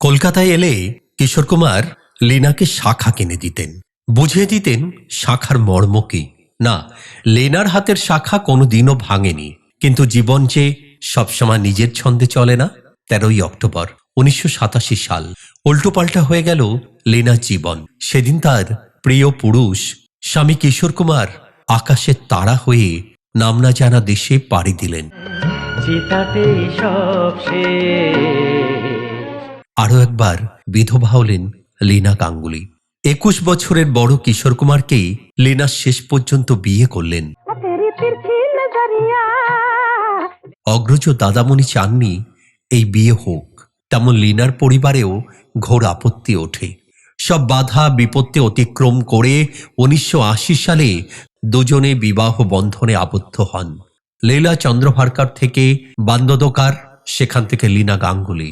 কলকাতায় এলে কিশোর কুমার লীনাকে শাখা কিনে দিতেন। বুঝিয়ে দিতেন শাখার মর্ম কি না, লেনার হাতের শাখা কোনোদিনও ভাঙেনি। কিন্তু জীবন যে সবসময় নিজের ছন্দে চলে না, তেরোই অক্টোবর, উনিশশো সাতাশি সাল। উল্টোপাল্টা হয়ে গেল লেনার জীবন। সেদিন তার প্রিয় পুরুষ, স্বামী কিশোর কুমার আকাশের তারা হয়ে নাম না জানা দেশে পাড়ি দিলেন। চিতাতে সব আরও একবার বিধবা হলেন লীনা গাঙ্গুলি। একুশ বছরের বড় কিশোর কুমারকেই লীনা শেষ পর্যন্ত বিয়ে করলেন। অগ্রজ দাদামণি চাননি এই বিয়ে হোক। তেমন লীনার পরিবারেও ঘোর আপত্তি ওঠে। সব বাধা বিপত্তি অতিক্রম করে উনিশশো আশি সালে দুজনে বিবাহ বন্ধনে আবদ্ধ হন। লীলা চন্দ্রভারকার থেকে বান্দোদকার, সেখান থেকে লীনা গাঙ্গুলি।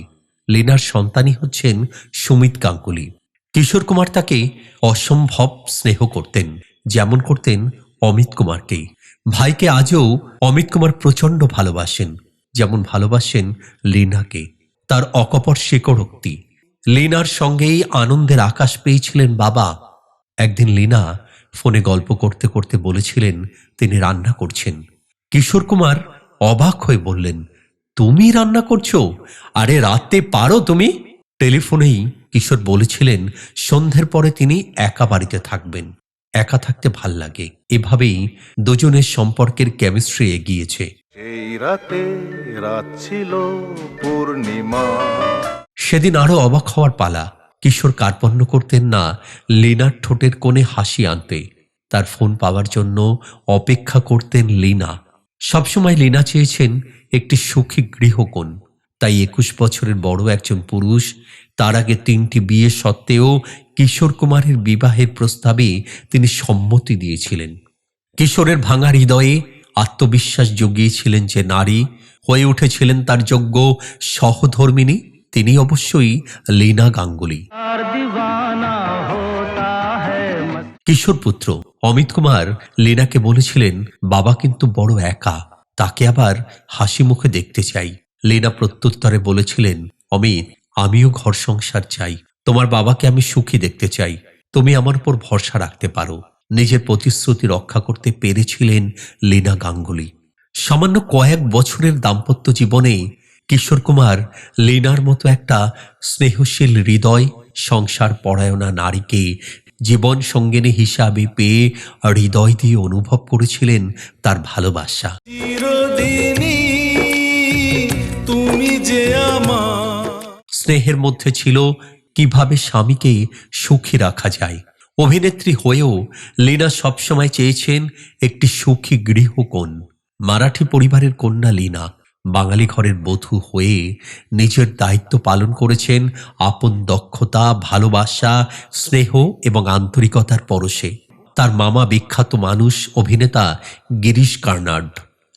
লীনার সন্তানই হচ্ছেন সুমিত গাঙ্গুলি। কিশোর কুমার তাকে অসম্ভব স্নেহ করতেন, যেমন করতেন অমিত কুমারকেই ভাইকে আজও অমিত কুমার প্রচণ্ড ভালোবাসেন, যেমন ভালোবাসেন লীনাকে। তার অকপর স্বীকারোক্তি লীনার সঙ্গেই আনন্দের আকাশ পেয়েছিলেন বাবা। একদিন লীনা ফোনে গল্প করতে করতে বলেছিলেন, তিনি রান্না করছেন। কিশোর কুমার অবাক হয়ে বললেন তুমি রান্না করছ? আরে রাতে পারো তুমি? টেলিফোনেই কিশোর বলেছিলেন সন্ধ্যের পরে তিনি একা বাড়িতে থাকবেন। একা থাকতে ভালো লাগে। এভাবেই দুজনের সম্পর্কের কেমিস্ট্রি এগিয়েছে। সেই রাতে রাত ছিল পূর্ণিমা। সেদিন আরও অবাক হওয়ার পালা। কিশোর কার্পণ্য করতেন না লিনার ঠোঁটের কোণে হাসি আনতে। তার ফোন পাওয়ার জন্য অপেক্ষা করতেন লিনা। সবসময় লীনা চেয়েছেন একটি সুখী গৃহকোণ। তাই একুশ বছরের বড় একজন পুরুষ, তার আগে তিনটি বিয়ে সত্ত্বেও কিশোর কুমারের বিবাহের প্রস্তাবে তিনি সম্মতি দিয়েছিলেন। কিশোরের ভাঙা হৃদয়ে আত্মবিশ্বাস জুগিয়েছিলেন যে নারী হয়ে উঠেছিলেন তার যোগ্য সহধর্মিনী, তিনি অবশ্যই লীনা গাঙ্গুলি। কিশোর পুত্র অমিত কুমার লীনাকে বলেছিলেন, বাবা কিন্তু বড় একা। তাকে আবার হাসি মুখে দেখতে চাই। লীনা প্রত্যুত্তরে বলেছিলেন, অমিত, আমিও ঘর সংসার চাই। তোমার বাবাকে আমি সুখী দেখতে চাই। তুমি আমার উপর ভরসা রাখতে পারো। নিজের প্রতিশ্রুতি রক্ষা করতে পেরেছিলেন লীনা গাঙ্গুলি। সামান্য কয়েক বছরের দাম্পত্য জীবনে কিশোর কুমার লীনার মতো একটা স্নেহশীল হৃদয় সংসার পরায়ণা নারীকে জীবন সঙ্গিনী হিসাবে পেয়ে হৃদয় দিয়ে অনুভব করেছিলেন তার ভালোবাসা। তুমি যে স্নেহের মধ্যে ছিল কীভাবে স্বামীকে সুখী রাখা যায়। অভিনেত্রী হয়েও লীনা সবসময় চেয়েছেন একটি সুখী গৃহকোণ। মারাঠি পরিবারের কন্যা লীনা বাঙালি ঘরের বধূ হয়ে নিজের দায়িত্ব পালন করেছেন আপন দক্ষতা, ভালোবাসা, স্নেহ এবং আন্তরিকতার পরশে। তার মামা বিখ্যাত মানুষ, অভিনেতা গিরিশ কার্নাড।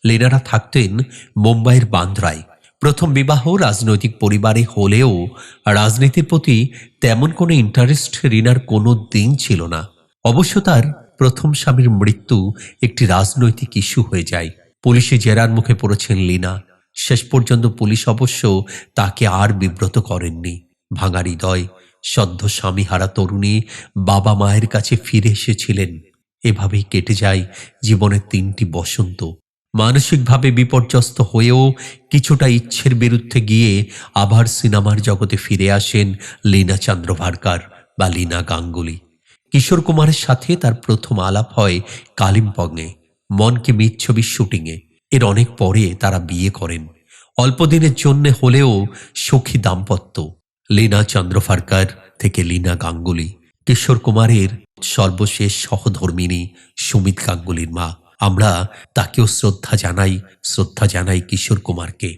লেনারা থাকতেন মুম্বাইয়ের বান্দ্রায়। প্রথম বিবাহ রাজনৈতিক পরিবারে হলেও রাজনীতির প্রতি তেমন কোনো ইন্টারেস্ট রিনার কোনো দিন ছিল না। অবশ্য তার প্রথম স্বামীর মৃত্যু একটি রাজনৈতিক ইস্যু হয়ে যায়। পুলিশে জেরার মুখে পড়েছেন লিনা। শেষ পর্যন্ত পুলিশ অবশ্য তাকে আর বিব্রত করেননি। ভাঙা হৃদয়, সদ্য স্বামী হারা তরুণী বাবা মায়ের কাছে ফিরে এসেছিলেন। এভাবেই কেটে যায় জীবনের তিনটি বসন্ত। মানসিকভাবে বিপর্যস্ত হয়েও কিছুটা ইচ্ছের বিরুদ্ধে গিয়ে আবার সিনেমার জগতে ফিরে আসেন লীনা চন্দ্র চন্দ্রভারকার বা লীনা গাঙ্গুলি। কিশোর কুমারের সাথে তার প্রথম আলাপ হয় কালিম্পংয়ে, মনকে মিত ছবির শুটিংয়ে। এর অনেক পরে তারা বিয়ে করেন। অল্প দিনের জন্য হলেও সখী দাম্পত্য। লীনা চন্দ্রফারকার থেকে লীনা গাঙ্গুলি। কিশোর কুমারের সর্বশেষ সহধর্মিনী সুমিত গাঙ্গুলির মা। আমরা তাকেও শ্রদ্ধা জানাই শ্রদ্ধা জানাই কিশোর কুমারকে।